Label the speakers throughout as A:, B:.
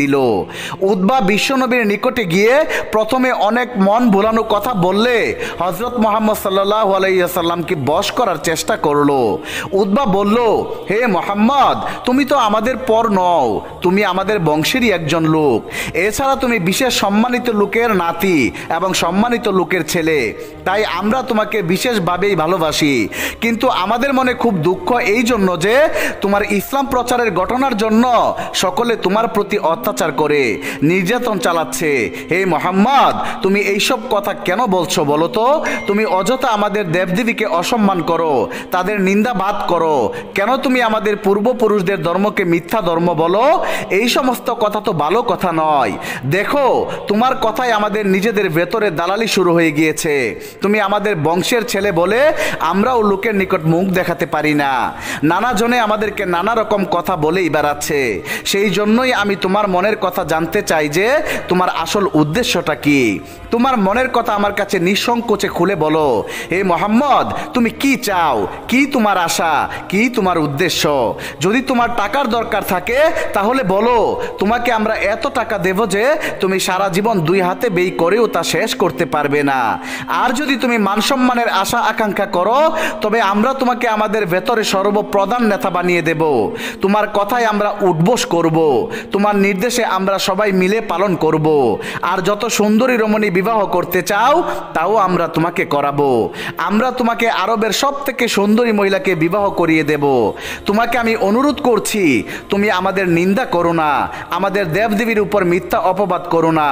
A: দিল। উদ্বা বিশ্বনবীর নিকটে গিয়ে প্রথমে অনেক মন ভোলানো কথা বললে হজরত মোহাম্মদ সাল্লাহ আলাইসাল্লামকে বশ করার চেষ্টা করল। উদ্বা বলল, হে মোহাম্মদ, তুমি তো আমাদের পর নও, তুমি আমাদের বংশেরই একজন লোক। এছাড়া তুমি বিশেষ সম্মানিত লোকের নাতি এবং সম্মানিত লোকের ছেলে। তাই আমরা তোমাকে বিশেষভাবেই ভালোবাসি। কিন্তু আমাদের মনে খুব দুঃখ এই জন্য যে তোমার ইসলাম প্রচারের ঘটনার জন্য সকলে তোমার প্রতি অত্যাচার করে, নির্যাতন চালাচ্ছে। হে মোহাম্মদ, তুমি এইসব কথা কেন বলছো বলো তো? তুমি অযথা আমাদের দেবদেবীকে অসম্মান করো, তাদের নিন্দাবাদ করো। কেন তুমি আমাদের পূর্বপুরুষদের ধর্মকে মিথ্যা ধর্ম বলো? এই সমস্ত কথা তো ভালো কথা নয়। দেখো, তোমার কথাই আমাদের নিজেদের ভেতরে দালালি শুরু হয়ে গিয়েছে। তুমি আমাদের বংশের ছেলে বলে আমরাও লোকের নিকট মুখ দেখাতে পারি না। নানা জনে আমাদেরকে নানা রকম কথা বলেই বেড়াচ্ছে। সেই জন্যই আমি তোমার মনের কথা জানতে চাই যে তোমার আসল উদ্দেশ্যটা কি? তোমার মনের কথা আমার কাছে নিঃসংকোচে খুলে বলো। হে মোহাম্মদ, তুমি কি চাও? কি তোমার আশা? কি তোমার উদ্দেশ্য? যদি তোমার টাকার দরকার থাকে, তাহলে বলো, তোমাকে আমরা এত টাকা দেব যে তুমি সারা জীবন দুই হাতে বেই করেও তা শেষ করতে পারবে না। আর যদি তুমি মানসম্মানের আশা আকাঙ্ক্ষা করো, তবে আমরা তোমাকে আমাদের ভেতরে সর্বপ্রধান নেতা বানিয়ে দেব। তোমার কথায় আমরা উঠবোস করব। তোমার নির্দেশে আমরা সবাই মিলে পালন করব। আর যত সুন্দরী রমণী বিবাহ করতে চাও, তাও আমরা তোমাকে করাবো। আমরা তোমাকে আরবের সব থেকে সুন্দরী মহিলাকে বিবাহ করিয়ে দেব। তোমাকে আমি অনুরোধ করছি, তুমি আমাদের নিন্দা করো না, আমাদের দেবদেবীর উপর মিথ্যা অপবাদ করো না।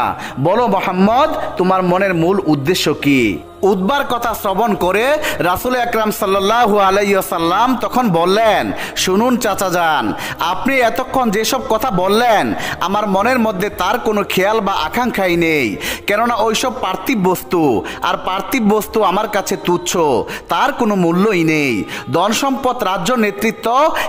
A: বলো, মোহাম্মদ, তোমার মনের মূল উদ্দেশ্য কি? উদ্বার কথা শ্রবণ করে রাসুল আকরাম সাল্লাহ আলাইসাল্লাম তখন বললেন, শুনুন চাচা যান আপনি এতক্ষণ যেসব কথা বললেন, আমার মনের মধ্যে তার কোনো খেয়াল বা আকাঙ্ক্ষাই নেই। কেননা ওইসব পার্থিব বস্তু, আর পার্থিব বস্তু আমার কাছে তুচ্ছ, তার কোনো মূল্যই নেই। ধন সম্পদ, রাজ্য নেতৃত্ব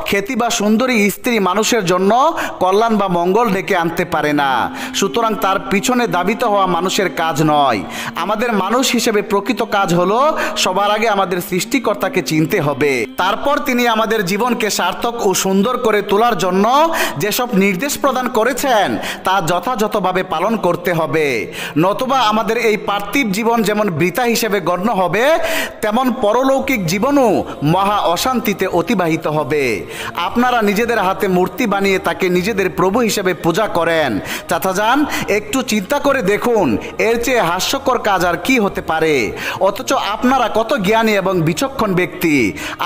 A: খ্যাতি বা সুন্দরী স্ত্রী মানুষের জন্য কল্যাণ বা মঙ্গল ডেকে আনতে পারে না। সুতরাং তার পিছনে দাবিত হওয়া মানুষের কাজ নয়। আমাদের মানুষ হিসেবে প্রকৃত কাজ হলো, সবার আগে আমাদের সৃষ্টিকর্তাকে চিনতে হবে। তারপর তিনি আমাদের জীবনকে সার্থক ও সুন্দর করে তোলার জন্য যেসব নির্দেশ প্রদান করেছেন, তা যথাযথভাবে পালন করতে হবে। নতুবা আমাদের এই পার্থিব জীবন যেমন বৃথা হিসেবে গণ্য হবে, তেমন পরলৌকিক জীবনও মহা অশান্তিতে অতিবাহিত হবে। আপনারা নিজেদের হাতে মূর্তি বানিয়ে তাকে নিজেদের প্রভু হিসেবে পূজা করেন। চাচা যান, একটু চিন্তা করে দেখুন, এর চেয়ে হাস্যকর কাজ আর কি হতে পারে? অথচ আপনারা কত জ্ঞানী এবং বিচক্ষণ ব্যক্তি।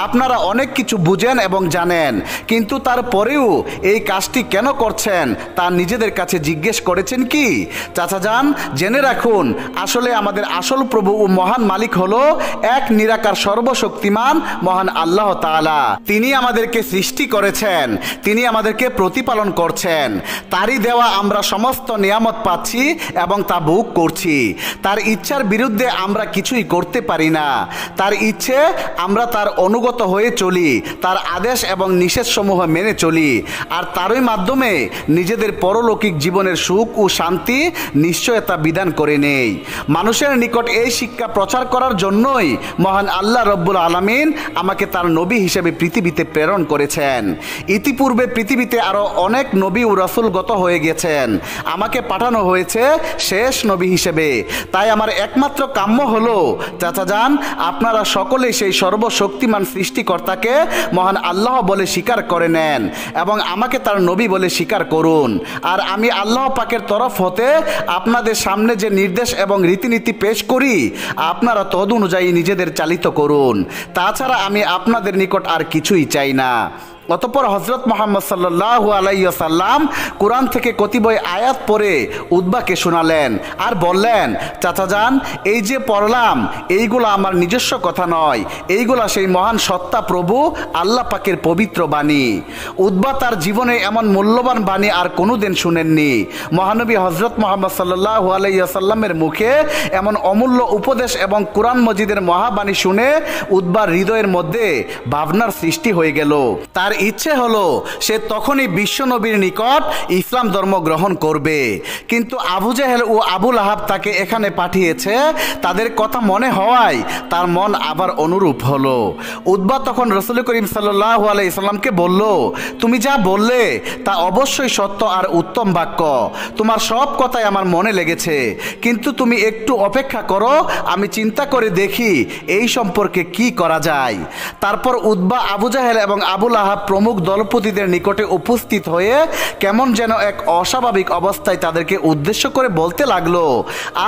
A: আপনারা অনেক কিছু বুঝেন এবং জানেন, কিন্তু তারপরেও এই কাজটি কেন করছেন তা নিজেদের কাছে জিজ্ঞেস করেছেন কি? চাচা যান, জেনে রাখুন, আসলে আমাদের আসল প্রভু ও মহান মালিক হলো এক নিরাকার সর্বশক্তিমান মহান আল্লাহ তাআলা। তিনি আমাদেরকে সৃষ্টি করেছেন, তিনি আমাদেরকে প্রতিপালন করছেন। তারই দেওয়া আমরা সমস্ত নিয়ামত পাচ্ছি এবং তা ভোগ করছি। তার ইচ্ছার বিরুদ্ধে আমরা কিছুই করতে পারি না। তার ইচ্ছে, আমরা তার অনুগত হয়ে চলি, তার আদেশ এবং নিষেধসমূহ মেনে চলি। আর তারই মাধ্যমে নিজেদের পরলৌকিক জীবনের সুখ ও শান্তি নিশ্চয়তা বিধান করে নেই। মানুষের নিকট এই শিক্ষা প্রচার করার জন্যই মহান আল্লাহ রব্বুল আলমিন আমাকে তার নবী হিসেবে পৃথিবীতে প্রেরণ করেছেন। ইতিপূর্বে পৃথিবীতে আরও অনেক নবী ও রসুলগত হয়ে গেছেন। আমাকে পাঠানো হয়েছে শেষ নবী হিসেবে। তাই আমার একমাত্র কাম্য হলো চাচা যান, আপনারা সকলেই সেই সর্বশক্তিমান সৃষ্টিকর্তাকে মহান আল্লাহ বলে স্বীকার করে নেন এবং আমাকে তার নবী বলে স্বীকার করুন। আর আমি আল্লাহ পাকের তরফ হতে আপনাদের সামনে যে নির্দেশ এবং রীতিনীতি পেশ করি, আপনারা তদ অনুযায়ী নিজেদের চালিত করুন। তাছাড়া আমি আপনাদের নিকট আর কিছুই চাই না। অতপর হজরত মোহাম্মদ সাল্লাহ আলাইসাল্লাম কোরআন থেকে কতিপয় আয়াত পড়ে উদ্বাকে শোনালেন আর বললেন, চাচা যান, এই যে পড়লাম, এইগুলো আমার নিজস্ব কথা নয়। এইগুলা সেই মহান সত্তা প্রভু আল্লাহ পাকের পবিত্র বাণী। উদ্বা তার জীবনে এমন মূল্যবান বাণী আর কোনোদিন শুনেননি। মহানবী হজরত মোহাম্মদ সাল্লাহ আলাইসাল্লামের মুখে এমন অমূল্য উপদেশ এবং কোরআন মজিদের মহাবাণী শুনে উদ্বার হৃদয়ের মধ্যে ভাবনার সৃষ্টি হয়ে গেল। তার ইচ্ছে হলো সে তখনই বিশ্বনবীর নিকট ইসলাম ধর্ম গ্রহণ করবে। কিন্তু আবু জাহেল ও আবুল আহাব তাকে এখানে পাঠিয়েছে। তাদের কথা মনে হওয়ায় তার মন আবার অনুরূপ হলো। উদ্বা তখন রসুল করিম সাল্লাহ আলাইসাল্লামকে বলল, তুমি যা বললে তা অবশ্যই সত্য আর উত্তম বাক্য। তোমার সব কথাই আমার মনে লেগেছে। কিন্তু তুমি একটু অপেক্ষা করো, আমি চিন্তা করে দেখি এই সম্পর্কে কি করা যায়। তারপর উদ্বা আবু জাহেল এবং আবুল আহাব প্রমুখ দলপতিদের নিকটে উপস্থিত হয়ে কেমন যেন এক অস্বাভাবিক অবস্থায় তাদেরকে উদ্দেশ্য করে বলতে লাগল।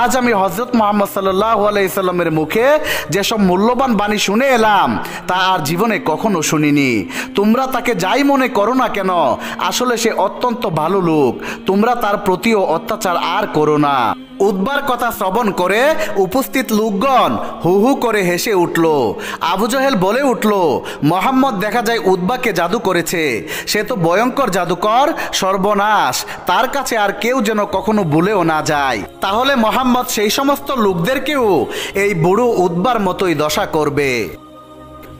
A: আজ আমি হজরত মোহাম্মদ সাল্লাহ আলাইসাল্লামের মুখে যেসব মূল্যবান বাণী শুনে এলাম, তা আর জীবনে কখনো শুনিনি। তোমরা তাকে যাই মনে করো না কেন, আসলে সে অত্যন্ত ভালো লোক। তোমরা তার প্রতিও অত্যাচার আর করো না। উদ্বার কথা শ্রবণ করে উপস্থিত লোকগণ হু হু করে হেসে উঠল। আবু জহেল বলে উঠল, মোহাম্মদ দেখা যায় উদ্বাকে জাদু করেছে। সে তো ভয়ঙ্কর জাদুকর, সর্বনাশ। তার কাছে আর কেউ যেন কখনো ভুলেও না যায়। তাহলে মোহাম্মদ সেই সমস্ত লোকদেরকেও এই বুড়ো উদ্বার মতোই দশা করবে।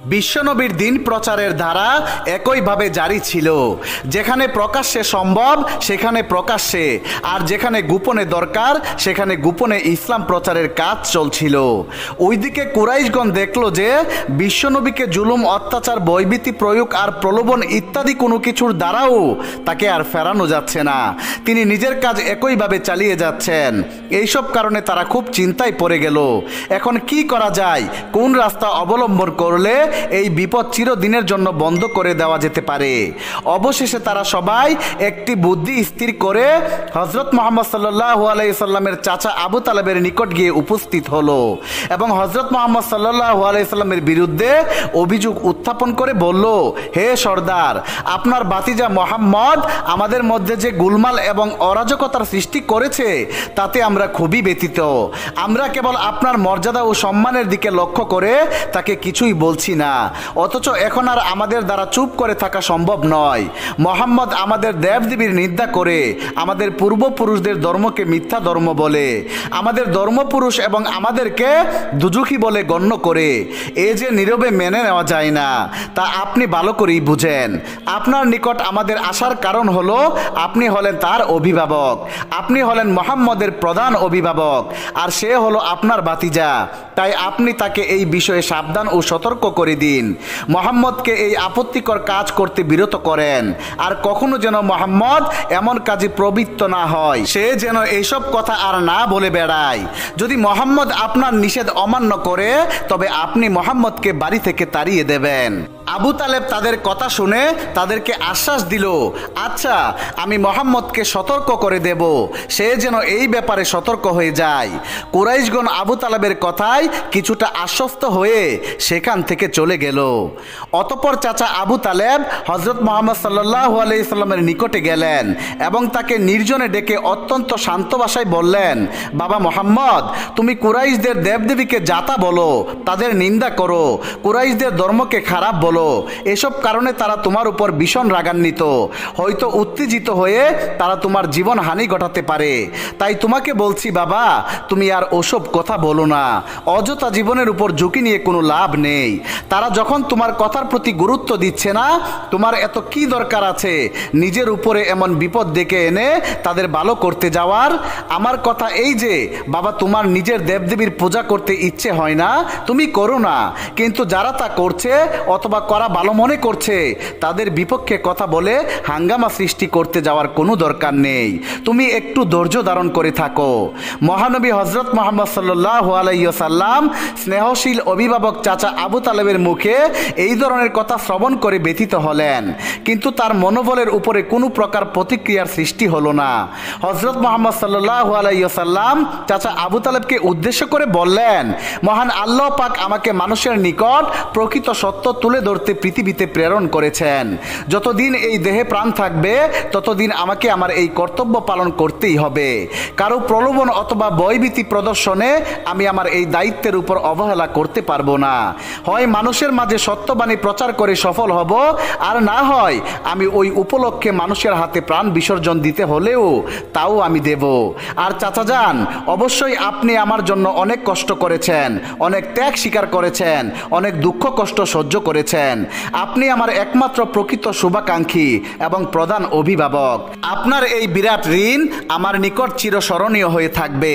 A: বিশ্বনবীর দিন প্রচারের ধারা একইভাবে জারি ছিল। যেখানে প্রকাশ্যে সম্ভব, সেখানে প্রকাশ্যে। আর যেখানে গোপনে দরকার, সেখানে গোপনে ইসলাম প্রচারের কাজ চলছিল। ওইদিকে কুরাইশগণ দেখল যে, বিশ্বনবীকে জুলুম, অত্যাচার বৈবিতি প্রয়োগ আর প্রলোভন ইত্যাদি কোনো কিছুর দ্বারাও তাকে আর ফেরানো যাচ্ছে না। তিনি নিজের কাজ একইভাবে চালিয়ে যাচ্ছেন। এইসব কারণে তারা খুব চিন্তায় পড়ে গেল। এখন কি করা যায়? কোন রাস্তা অবলম্বন করলে এই বিপদ চিরদিনের জন্য বন্ধ করে দেওয়া যেতে পারে। অবশেষে তারা সবাই একটি বুদ্ধি স্থির করে হজরত মোহাম্মদ সাল্লাহ আলাইসাল্লামের চাচা আবু তালেবের নিকট গিয়ে উপস্থিত হলো এবং হজরত মোহাম্মদ সাল্লাহ আলাইসাল্লামের বিরুদ্ধে অভিযোগ উত্থাপন করে বলল, হে সর্দার, আপনার বাতিজা মোহাম্মদ আমাদের মধ্যে যে গুলমাল এবং অরাজকতার সৃষ্টি করেছে, তাতে আমরা খুবই ব্যতীত আমরা কেবল আপনার মর্যাদা ও সম্মানের দিকে লক্ষ্য করে তাকে কিছুই বলছি না। অথচ এখন আর আমাদের দ্বারা চুপ করে থাকা সম্ভব নয়। মোহাম্মদ আমাদের দেবদেবীর নিন্দা করে, আমাদের পূর্বপুরুষদের ধর্মকে মিথ্যা ধর্ম বলে, আমাদের ধর্মপুরুষ এবং আমাদেরকে দুজুখী বলে গণ্য করে। এ যে নীরবে মেনে নেওয়া যায় না, তা আপনি ভালো করেই বুঝেন। আপনার নিকট আমাদের আসার কারণ হলো, আপনি হলেন তার অভিভাবক, আপনি হলেন মোহাম্মদের প্রধান অভিভাবক, আর সে হলো আপনার বাতিজা তাই আপনি তাকে এই বিষয়ে সাবধান ও সতর্ক করে দিন। মোহাম্মদকে এই আপত্তিকর কাজ করতে বিরত করেন। আর কখনো যেন মোহাম্মদ এমন কাজে প্রবৃত্ত না হয়। সে যেন এইসব কথা আর না বলে বেড়ায়। যদি মোহাম্মদ আপনার নিষেধ অমান্য করে, তবে আপনি মোহাম্মদকে বাড়ি থেকে তাড়িয়ে দেবেন। আবু তালেব তাদের কথা শুনে তাদেরকে আশ্বাস দিল আচ্ছা আমি মোহাম্মদকে সতর্ক করে দেব। সে যেন এই ব্যাপারে সতর্ক হয়ে যায়। কুরাইশগণ আবু তালেবের কথায় কিছুটা আশ্বস্ত হয়ে সেখান থেকে চলে গেল। অতপর চাচা আবু তালেব হজরত মোহাম্মদ সাল্লাহ আলাইসাল্লামের নিকটে গেলেন এবং তাকে নির্জনে ডেকে অত্যন্ত শান্ত ভাষায় বললেন, বাবা মোহাম্মদ, তুমি কুরাইশদের দেবদেবীকে জাতা বলো, তাদের নিন্দা করো। কুরাইশদের ধর্মকে খারাপ বলো এসব কারণে তারা তোমার উপর ভীষণ রাগান্বিত। হয়তো উত্তেজিত হয়ে তারা তোমার জীবন হানি ঘটাতে পারে। তাই তোমাকে বলছি, বাবা, তুমি আর ওসব কথা বলো না। অযথা জীবনের উপর ঝুঁকি নিয়ে কোনো লাভ নেই। তারা যখন তোমার কথার প্রতি গুরুত্ব দিচ্ছে না, তোমার এত কি দরকার আছে? নিজের উপরে এমন বিপদ ডেকে এনে তাদের ভালো করতে যাওয়ার? আমার কথা এই যে, বাবা, তোমার নিজের দেবদেবীর পূজা করতে ইচ্ছে হয় না। তুমি করো না। কিন্তু যারা তা করছে অথবা করা ভালো মনে করছে। তাদের বিপক্ষে কথা বলে হাঙ্গামা সৃষ্টি করতে যাওয়ার কোনো দরকার নেই। তুমি একটু ধৈর্য ধারণ করে থাকো। মহানবী হজরত মোহাম্মদ সাল্লাহ আলাইসাল্লাম স্নেহশীল অভিভাবক চাচা আবু তালেবের মুখে এই ধরনের কথা শ্রবণ করে ব্যথিত হলেন। কিন্তু তার মনোবলের উপরে কোনো প্রকার প্রতিক্রিয়ার সৃষ্টি হলো না। হজরত মোহাম্মদ সাল্লাহ আলাইসাল্লাম চাচা আবু তালেবকে উদ্দেশ্য করে বললেন, মহান আল্লাহ পাক আমাকে মানুষের নিকট প্রকৃত সত্য তুলে ধরতে পৃথিবীতে প্রেরণ করেছেন। যতদিন এই দেহে প্রাণ থাকবে, ততদিন আমাকে আমার এই কর্তব্য পালন করতেই হবে। কারও প্রলোভন অথবা বয়ভীতি প্রদর্শনে আমি আমার এই দায়িত্বের উপর অবহেলা করতে পারব না। হয় মানুষের মাঝে সত্যবাণী প্রচার করে সফল হব, আর না হয় আমি ওই উপলক্ষে মানুষের হাতে প্রাণ বিসর্জন দিতে হলেও তাও আমি দেব। আর চাচা যান, অবশ্যই আপনি আমার জন্য অনেক কষ্ট করেছেন, অনেক ত্যাগ স্বীকার করেছেন, অনেক দুঃখ কষ্ট সহ্য করেছেন। আপনি আমার একমাত্র প্রকৃত শুভাকাঙ্ক্ষী এবং প্রধান অভিভাবক। আপনার এই বিরাট ঋণ আমার নিকট চিরস্মরণীয় হয়ে থাকবে।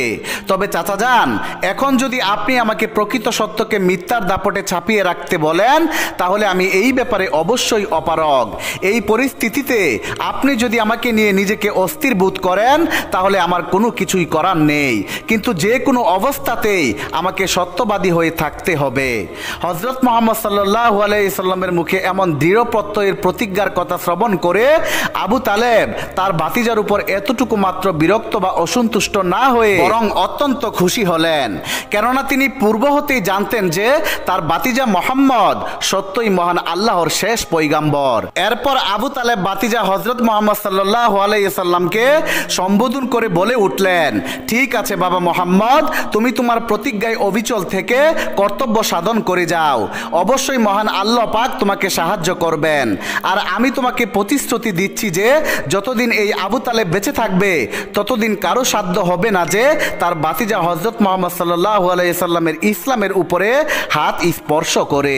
A: তবে চাচা যান, এখন যদি আপনি আমাকে প্রকৃত সত্যকে মিথ্যার দাপটে ছাপিয়ে রাখতে বলেন, তাহলে আমি এই ব্যাপারে অবশ্যই অপারগ। এই পরিস্থিতিতে আপনি যদি আমাকে নিয়ে নিজেকে অস্থির বোধ করেন, তাহলে আমার কোনো কিছুই করার নেই। কিন্তু যে কোনো অবস্থাতেই আমাকে সত্যবাদী হয়ে থাকতে হবে। হজরত মোহাম্মদ সাল্লাহ আলাইসাল্লামের মুখে এমন দৃঢ় প্রত্যয়ের প্রতিজ্ঞার কথা শ্রবণ করে আবু তালেব তার বাতিজার উপর এতটুকু মাত্র বিরক্ত বা অসন্তুষ্ট না হয়ে বরং অত্যন্ত খুশি হলেন। কেননা তিনি পূর্ব হতেই জানতেন যে তার বাতিজা মোহাম্মদ সত্যই মহান আল্লাহর শেষ পৈগাম্বর। এরপর আবু তালেব বাতিজা হজরত মোহাম্মদ সাল্লাহ আলাইসাল্লামকে সম্বোধন করে বলে উঠলেন, ঠিক আছে বাবা মোহাম্মদ, তুমি তোমার প্রতিজ্ঞায় অবিচল থেকে কর্তব্য সাধন করে যাও। অবশ্যই মহান আল্লাহ পাক তোমাকে সাহায্য করবেন। আর আমি তোমাকে প্রতিশ্রুতি দিচ্ছি যে, যতদিন এই আবু তালেব বেঁচে থাকবে, ততদিন কারও সাধ্য হবে না যে, তার বাতিজা হজরত মোহাম্মদ সাল্লাহ আলাইসাল্লামের ইসলামের উপরে হাত স্পর্শ করে।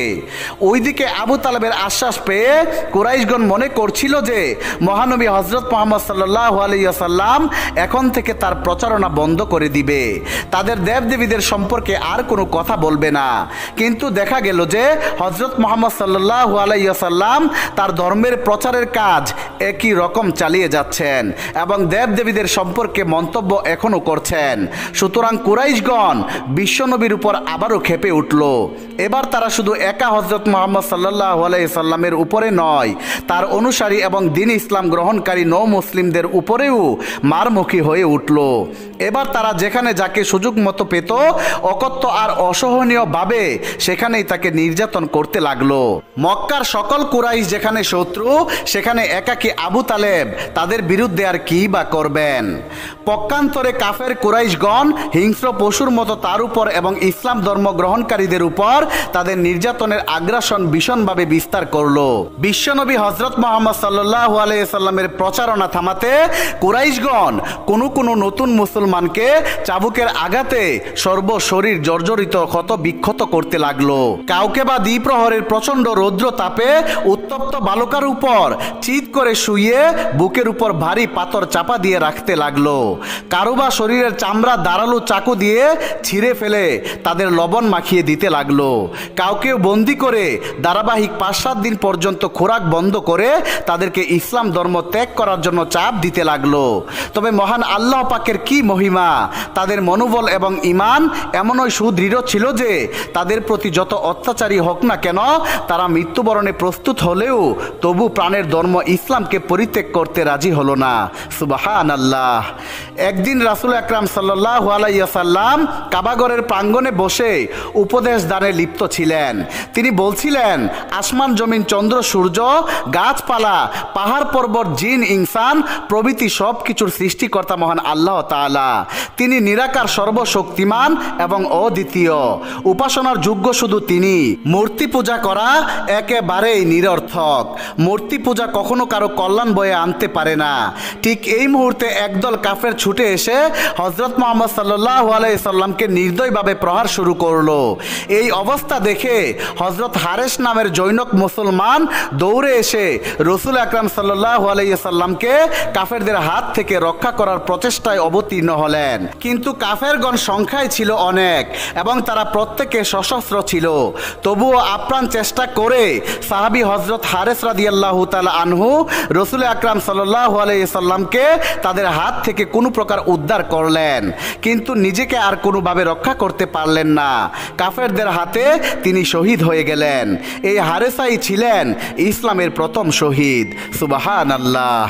A: ওইদিকে আবু তালেবের আশ্বাস পেয়ে কুরাইশগণ মনে করছিল যে, মহানবী হজরত মোহাম্মদ সাল্লাহ আলাইসাল্লাম এখন থেকে তার প্রচারণা বন্ধ করে দিবে। তাদের দেবদেবীদের সম্পর্কে আর কোনো কথা বলবে না। কিন্তু দেখা গেল যে হজরত মোহাম্মদ সাল্লাহ আলাইসাল্লাম তার ধর্মের প্রচারের কাজ একই রকম চালিয়ে যাচ্ছেন এবং দেবদেবীদের সম্পর্কে মন্তব্য এখনও করছেন। সুতরাং কুরাইশগণ বিশ্বনবীর উপর আবারও খেপে উঠল। এবার তারা শুধু একা হজরত মোহাম্মদ সাল্লাহ আলাইসাল্লামের উপরে নয়, তার অনুসারী এবং দিন ইসলাম গ্রহণকারী নৌ মুসলিমদের উপরেও মারমুখী হয়ে উঠল। এবার তারা যেখানে যাকে সুযোগ মতো পেত, অকথ্য আর অসহনীয়ভাবে সেখানেই তাকে নির্যাতন করতে লাগল। মক্কার সকল কুরাইশ যেখানে শত্রু, সেখানে একাকী আবু তালেব, তাদের বিরুদ্ধে আর কি বা করবেন? পক্ষান্তরে কাফের কুরাইশগণ হিংস্র পশুর মতো তার উপর এবং ইসলাম ধর্ম গ্রহণকারীদের উপর তাদের নির্যাতনের আগ্রাসন ভীষণভাবে বিস্তার করল। বিশ্বনবী হজরত মোহাম্মদ সাল্লাহ আলাইসাল্লামের প্রচারণা থামাতে কুরাইশগণ কোনো কোনো নতুন মুসলমানকে চাবুকের আঘাতে সর্বশরীর জর্জরিত ক্ষত বিক্ষত করতে লাগল। কাউকে বা দ্বিপ্রহরের প্রচণ্ড রৌদ্র তাপে উত্তপ্ত বালকার উপর চিৎ করে শুয়ে বুকের উপর ভারী পাথর চাপা দিয়ে রাখতে লাগল। কারও বা শরীরের চামড়া দাঁড়াল চাকু দিয়ে ছিঁড়ে ফেলে তাদের লবণ মাখিয়ে দিতে লাগল। কাউকে বন্দি করে ধারাবাহিক পাঁচ সাত দিন পর্যন্ত খোরাক বন্ধ করে তাদেরকে ইসলাম ধর্ম ত্যাগ করার জন্য চাপ দিতে লাগল। তবে মহান আল্লাহ পাকের কি মহিমা, তাদের মনোবল এবং ইমান এমনই সুদৃঢ় ছিল যে তাদের প্রতি যত অত্যাচারী হোক না কেন তারা মৃত্যুবরণে প্রস্তুত হলেও তবু প্রাণের ধর্ম ইসলামকে পরিত্যাগ করতে রাজি হলো না। সুবাহান আল্লাহ একদিন রাসুল আকরাম সাল্লাহ আলাইসাল্লাম কাবাগরের প্রাঙ্গণে বসে উপদেশ দানে লিপ্ত ছিলেন। তিনি বলছিলেন, আসমান, জমিন, চন্দ্র, সূর্য, গাছপালা, পাহাড় পর্বত, জিন, ইনসান, প্রভৃতি সব কিছুর সৃষ্টিকর্তা মহান আল্লাহ তাআলা। তিনি নিরাকার, সর্বশক্তিমান এবং অদ্বিতীয়। উপাসনার যোগ্য শুধু তিনি। মূর্তি পূজা করা একেবারেই নিরর্থক। মূর্তি পূজা কখনো কারও কল্যাণ বয়ে আনতে পারে না। ঠিক এই মুহূর্তে একদল কাফের ছুটে এসে হজরত মোহাম্মদ সাল্লাহ আলাইসাল্লামকে নির্দয়ভাবে প্রহার শুরু করল। এই অবস্থা দেখে হজরত হারেস নামের জৈনক মুসলমান দৌড়ে এসে রসুল আকরাম সাল্লাহ আলাইসাল্লামকে কাফেরদের হাত থেকে রক্ষা করার প্রচেষ্টায় অবতীর্ণ হলেন। কিন্তু কাফেরগণ সংখ্যায় ছিল অনেক এবং তারা প্রত্যেকে সশস্ত্র ছিল। তবুও আপ্রাণ চেষ্টা করে সাহাবি হজরত হারেস রাদিয়াল্লাহু তাআলা আনহু রসুল আকরাম সাল্লাহ আলাইসাল্লামকে তাদের হাত থেকে কোনো প্রকার উদ্ধার করলেন, কিন্তু নিজেকে আর কোনোভাবে রক্ষা করতে পারলেন না। কাফেরদের হাতে তিনি শহীদ হয়ে গেলেন। এই হারেসাই ছিলেন ইসলামের প্রথম শহীদ। সুবাহান আল্লাহ